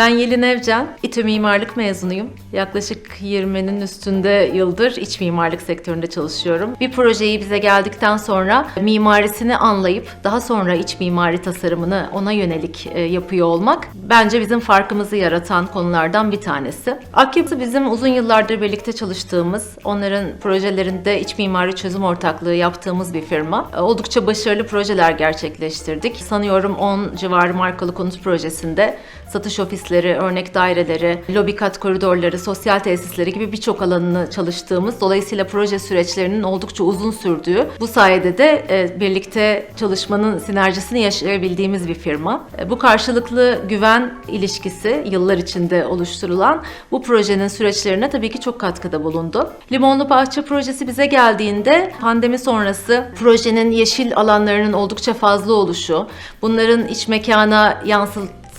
Ben Yelin Evcen, İTÜ Mimarlık mezunuyum. Yaklaşık 20'nin üstünde yıldır iç mimarlık sektöründe çalışıyorum. Bir projeyi bize geldikten sonra mimarisini anlayıp daha sonra iç mimari tasarımını ona yönelik e, yapıyor olmak bence bizim farkımızı yaratan konulardan bir tanesi. Akyapı bizim uzun yıllardır birlikte çalıştığımız, onların projelerinde iç mimari çözüm ortaklığı yaptığımız bir firma. E, Oldukça başarılı projeler gerçekleştirdik. Sanıyorum 10 civarı markalı konut projesinde satış ofisleri, örnek daireleri, lobi kat koridorları, sosyal tesisleri gibi birçok alanını çalıştığımız, dolayısıyla proje süreçlerinin oldukça uzun sürdüğü, bu sayede de e, birlikte çalışmanın sinerjisini yaşayabildiğimiz bir firma. E, Bu karşılıklı güven ilişkisi yıllar içinde oluşturulan bu projenin süreçlerine tabii ki çok katkıda bulundu. Limonlu Bahçe projesi bize geldiğinde pandemi sonrası projenin yeşil alanlarının oldukça fazla oluşu, bunların iç mekana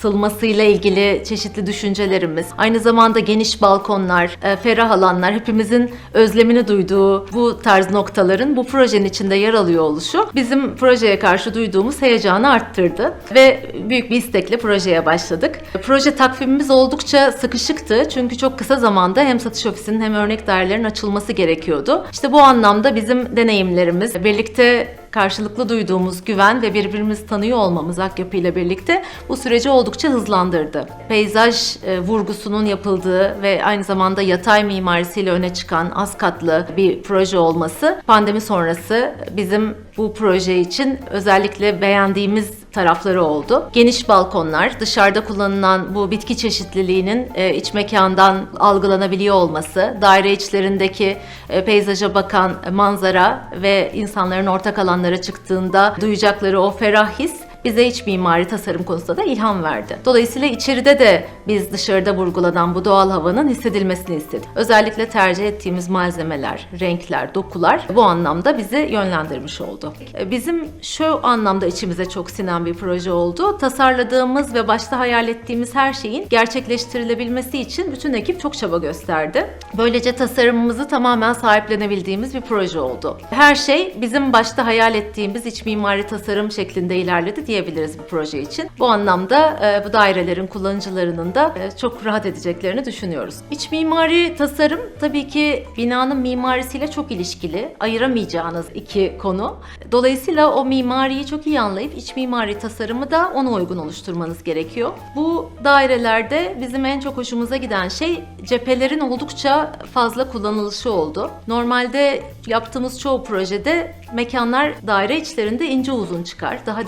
yansıtılmasıyla ilgili çeşitli düşüncelerimiz, aynı zamanda geniş balkonlar, e, ferah alanlar, hepimizin özlemini duyduğu bu tarz noktaların bu projenin içinde yer alıyor oluşu bizim projeye karşı duyduğumuz heyecanı arttırdı ve büyük bir istekle projeye başladık. Proje takvimimiz oldukça sıkışıktı çünkü çok kısa zamanda hem satış ofisinin hem örnek dairelerin açılması gerekiyordu. İşte bu anlamda bizim deneyimlerimiz, birlikte karşılıklı duyduğumuz güven ve birbirimizi tanıyor olmamız Akyapı ile birlikte bu süreci oldukça hızlandırdı. Peyzaj e, vurgusunun yapıldığı ve aynı zamanda yatay mimarisiyle öne çıkan az katlı bir proje olması pandemi sonrası bizim bu proje için özellikle beğendiğimiz tarafları oldu. Geniş balkonlar, dışarıda kullanılan bu bitki çeşitliliğinin e, iç mekandan algılanabiliyor olması, daire içlerindeki e, peyzaja bakan manzara ve insanların ortak alanlara çıktığında duyacakları o ferah his bize iç mimari tasarım konusunda da ilham verdi. Dolayısıyla içeride de biz dışarıda vurgulanan bu doğal havanın hissedilmesini istedik. Özellikle tercih ettiğimiz malzemeler, renkler, dokular bu anlamda bizi yönlendirmiş oldu. Bizim şu anlamda içimize çok sinen bir proje oldu. Tasarladığımız ve başta hayal ettiğimiz her şeyin gerçekleştirilebilmesi için bütün ekip çok çaba gösterdi. Böylece tasarımımızı tamamen sahiplenebildiğimiz bir proje oldu. Her şey bizim başta hayal ettiğimiz iç mimari tasarım şeklinde ilerledi diyebiliriz bu proje için. Bu anlamda e, bu dairelerin kullanıcılarının da e, çok rahat edeceklerini düşünüyoruz. İç mimari tasarım tabii ki binanın mimarisiyle çok ilişkili. Ayıramayacağınız iki konu. Dolayısıyla o mimariyi çok iyi anlayıp iç mimari tasarımı da ona uygun oluşturmanız gerekiyor. Bu dairelerde bizim en çok hoşumuza giden şey cephelerin oldukça fazla kullanılışı oldu. Normalde yaptığımız çoğu projede mekanlar daire içlerinde ince uzun çıkar. Daha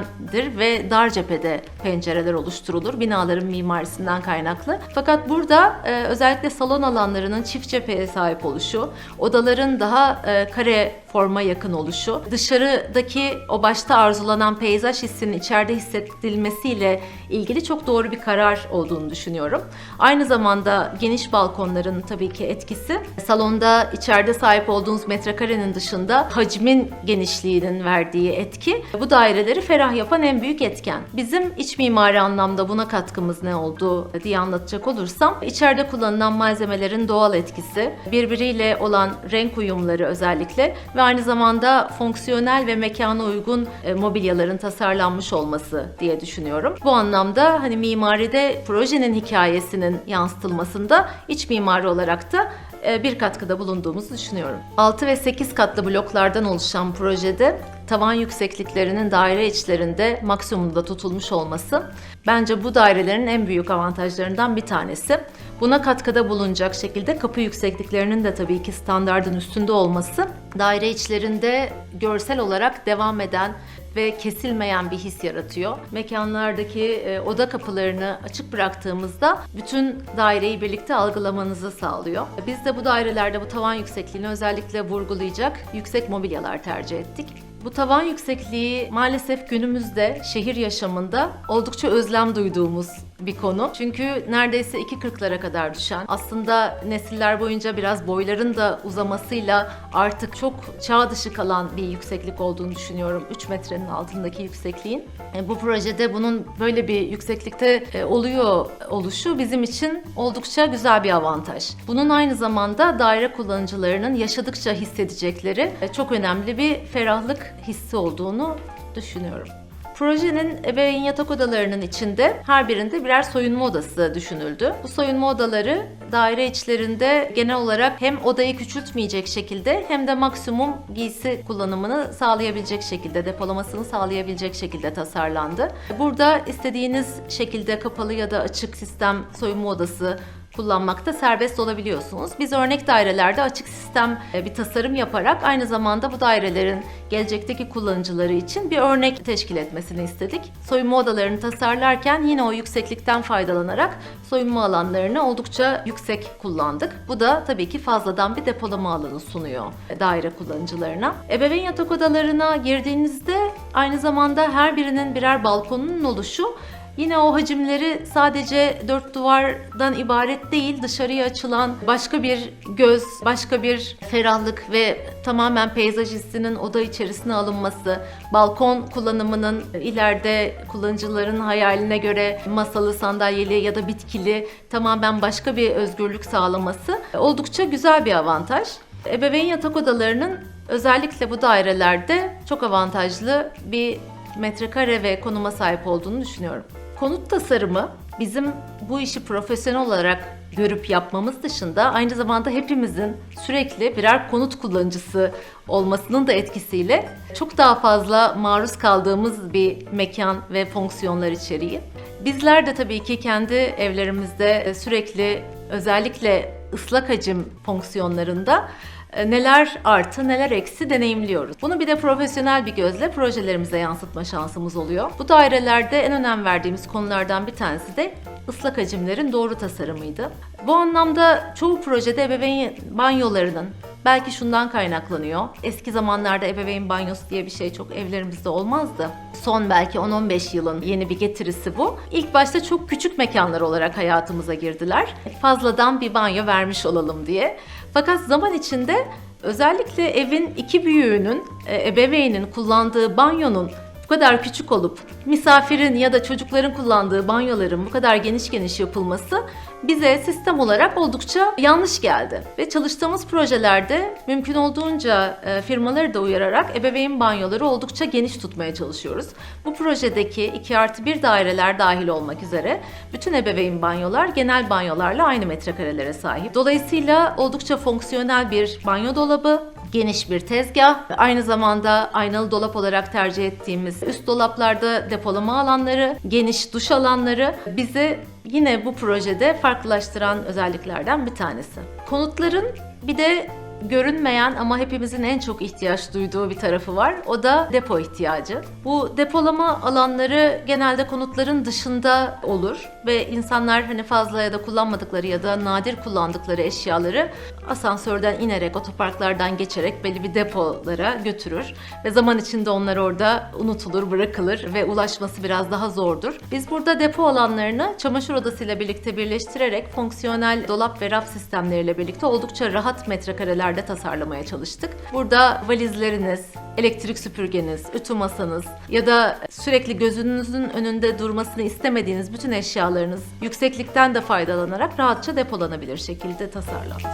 dikdörtgendir ve dar cephede pencereler oluşturulur binaların mimarisinden kaynaklı. Fakat burada e, özellikle salon alanlarının çift cepheye sahip oluşu, odaların daha e, kare forma yakın oluşu, dışarıdaki o başta arzulanan peyzaj hissinin içeride hissedilmesiyle ilgili çok doğru bir karar olduğunu düşünüyorum. Aynı zamanda geniş balkonların tabii ki etkisi salonda içeride sahip olduğunuz metrekarenin dışında hacmin genişliğinin verdiği etki bu daireleri ferah yapan en büyük etken. Bizim iç mimari anlamda buna katkımız ne oldu diye anlatacak olursam içeride kullanılan malzemelerin doğal etkisi, birbiriyle olan renk uyumları özellikle ve aynı zamanda fonksiyonel ve mekana uygun e, mobilyaların tasarlanmış olması diye düşünüyorum. Bu anlamda hani mimaride projenin hikayesinin yansıtılmasında iç mimari olarak da bir katkıda bulunduğumuzu düşünüyorum. 6 ve 8 katlı bloklardan oluşan projede tavan yüksekliklerinin daire içlerinde maksimumda tutulmuş olması bence bu dairelerin en büyük avantajlarından bir tanesi. Buna katkıda bulunacak şekilde kapı yüksekliklerinin de tabii ki standardın üstünde olması daire içlerinde görsel olarak devam eden ve kesilmeyen bir his yaratıyor. Mekanlardaki e, oda kapılarını açık bıraktığımızda bütün daireyi birlikte algılamanızı sağlıyor. Biz de bu dairelerde bu tavan yüksekliğini özellikle vurgulayacak yüksek mobilyalar tercih ettik. Bu tavan yüksekliği maalesef günümüzde şehir yaşamında oldukça özlem duyduğumuz bir konu. Çünkü neredeyse iki kırklara kadar düşen, aslında nesiller boyunca biraz boyların da uzamasıyla artık çok çağ dışı kalan bir yükseklik olduğunu düşünüyorum. 3 metrenin altındaki yüksekliğin. E, Bu projede bunun böyle bir yükseklikte e, oluyor oluşu bizim için oldukça güzel bir avantaj. Bunun aynı zamanda daire kullanıcılarının yaşadıkça hissedecekleri e, çok önemli bir ferahlık hissi olduğunu düşünüyorum. Projenin ebeveyn yatak odalarının içinde her birinde birer soyunma odası düşünüldü. Bu soyunma odaları daire içlerinde genel olarak hem odayı küçültmeyecek şekilde hem de maksimum giysi kullanımını sağlayabilecek şekilde, depolamasını sağlayabilecek şekilde tasarlandı. Burada istediğiniz şekilde kapalı ya da açık sistem soyunma odası kullanmakta serbest olabiliyorsunuz. Biz örnek dairelerde açık sistem e, bir tasarım yaparak aynı zamanda bu dairelerin gelecekteki kullanıcıları için bir örnek teşkil etmesini istedik. Soyunma odalarını tasarlarken yine o yükseklikten faydalanarak soyunma alanlarını oldukça yüksek kullandık. Bu da tabii ki fazladan bir depolama alanı sunuyor e, daire kullanıcılarına. Ebeveyn yatak odalarına girdiğinizde aynı zamanda her birinin birer balkonunun oluşu Yine o hacimleri sadece dört duvardan ibaret değil, dışarıya açılan başka bir göz, başka bir ferahlık ve tamamen peyzajistinin oda içerisine alınması, balkon kullanımının ileride kullanıcıların hayaline göre masalı, sandalyeli ya da bitkili tamamen başka bir özgürlük sağlaması oldukça güzel bir avantaj. Ebeveyn yatak odalarının özellikle bu dairelerde çok avantajlı bir metrekare ve konuma sahip olduğunu düşünüyorum. Konut tasarımı bizim bu işi profesyonel olarak görüp yapmamız dışında aynı zamanda hepimizin sürekli birer konut kullanıcısı olmasının da etkisiyle çok daha fazla maruz kaldığımız bir mekan ve fonksiyonlar içeriği. Bizler de tabii ki kendi evlerimizde sürekli özellikle ıslak hacim fonksiyonlarında neler artı neler eksi deneyimliyoruz. Bunu bir de profesyonel bir gözle projelerimize yansıtma şansımız oluyor. Bu dairelerde en önem verdiğimiz konulardan bir tanesi de ıslak hacimlerin doğru tasarımıydı. Bu anlamda çoğu projede ebeveyn banyolarının belki şundan kaynaklanıyor. Eski zamanlarda ebeveyn banyosu diye bir şey çok evlerimizde olmazdı. Son belki 10-15 yılın yeni bir getirisi bu. İlk başta çok küçük mekanlar olarak hayatımıza girdiler. Fazladan bir banyo vermiş olalım diye. Fakat zaman içinde özellikle evin iki büyüğünün, e, ebeveynin kullandığı banyonun kadar küçük olup misafirin ya da çocukların kullandığı banyoların bu kadar geniş geniş yapılması bize sistem olarak oldukça yanlış geldi. Ve çalıştığımız projelerde mümkün olduğunca e, firmaları da uyararak ebeveyn banyoları oldukça geniş tutmaya çalışıyoruz. Bu projedeki 2 artı 1 daireler dahil olmak üzere bütün ebeveyn banyolar genel banyolarla aynı metrekarelere sahip. Dolayısıyla oldukça fonksiyonel bir banyo dolabı, geniş bir tezgah. Aynı zamanda aynalı dolap olarak tercih ettiğimiz üst dolaplarda depolama alanları, geniş duş alanları bizi yine bu projede farklılaştıran özelliklerden bir tanesi. Konutların bir de görünmeyen ama hepimizin en çok ihtiyaç duyduğu bir tarafı var. O da depo ihtiyacı. Bu depolama alanları genelde konutların dışında olur ve insanlar hani fazla ya da kullanmadıkları ya da nadir kullandıkları eşyaları asansörden inerek, otoparklardan geçerek belli bir depolara götürür ve zaman içinde onlar orada unutulur, bırakılır ve ulaşması biraz daha zordur. Biz burada depo alanlarını çamaşır odasıyla birlikte birleştirerek fonksiyonel dolap ve raf sistemleriyle birlikte oldukça rahat metrekareler şekillerde tasarlamaya çalıştık. Burada valizleriniz, elektrik süpürgeniz, ütü masanız ya da sürekli gözünüzün önünde durmasını istemediğiniz bütün eşyalarınız yükseklikten de faydalanarak rahatça depolanabilir şekilde tasarlandı.